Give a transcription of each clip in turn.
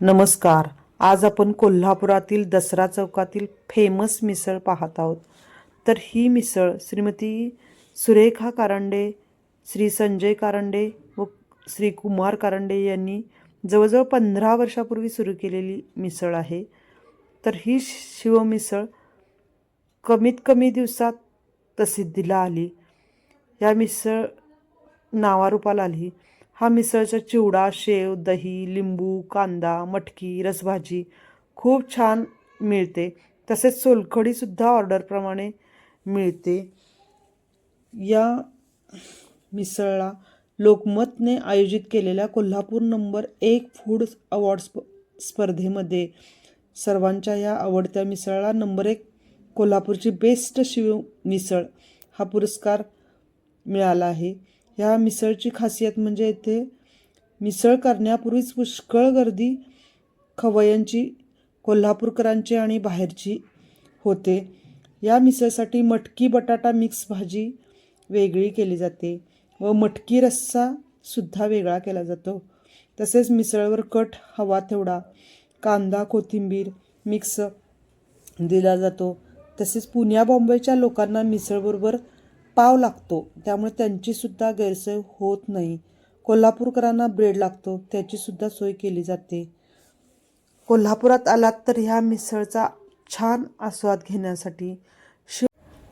नमस्कार. आज आपण कोल्हापुरातील दसरा चौकातील फेमस मिसळ पाहत आहोत. तर ही मिसळ श्रीमती सुरेखा कारंडे श्री संजय कारंडे व श्री कुमार कारंडे यांनी जवळजवळ पंधरा वर्षापूर्वी सुरू केलेली मिसळ आहे. तर ही शिवमिसळ कमीत कमी दिवसात प्रसिद्धीला आली. या मिसळ नावारूपाला आली. हा मिसळचा चिवडा शेव दही लिंबू कांदा मटकी रसभाजी खूप छान मिळते. तसेच सोलखडीसुद्धा ऑर्डरप्रमाणे मिळते. या मिसळला लोकमतने आयोजित केलेल्या कोल्हापूर नंबर एक फूड अवॉर्ड स्प स्पर्धेमध्ये सर्वांच्या या आवडत्या मिसळला नंबर एक कोल्हापूरची बेस्ट शिव मिसळ हा पुरस्कार मिळाला आहे. ह्या मिसळची खासियत म्हणजे येथे मिसळ करण्यापूर्वीच पुष्कळ गर्दी खवय्यांची कोल्हापूरकरांची आणि बाहेरची होते. या मिसळसाठी मटकी बटाटा मिक्स भाजी वेगळी केली जाते व मटकी रस्सासुद्धा वेगळा केला जातो. तसेच मिसळवर कट हवा तेवढा कांदा कोथिंबीर मिक्स दिला जातो. तसेच पुण्या बॉम्बेच्या लोकांना मिसळबरोबर पाव लागतो. त्यामुळे त्यांचीसुद्धा गैरसोय होत नाही. कोल्हापूरकरांना ब्रेड लागतो. त्याचीसुद्धा सोय केली जाते. कोल्हापुरात आलात तर ह्या मिसळचा छान आस्वाद घेण्यासाठी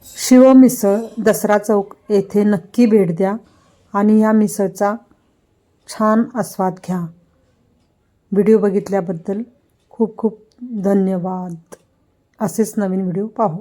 शिव मिसळ दसरा चौक येथे नक्की भेट द्या आणि या मिसळचा छान आस्वाद घ्या. व्हिडिओ बघितल्याबद्दल खूप खूप धन्यवाद. असेच नवीन व्हिडिओ पाहू.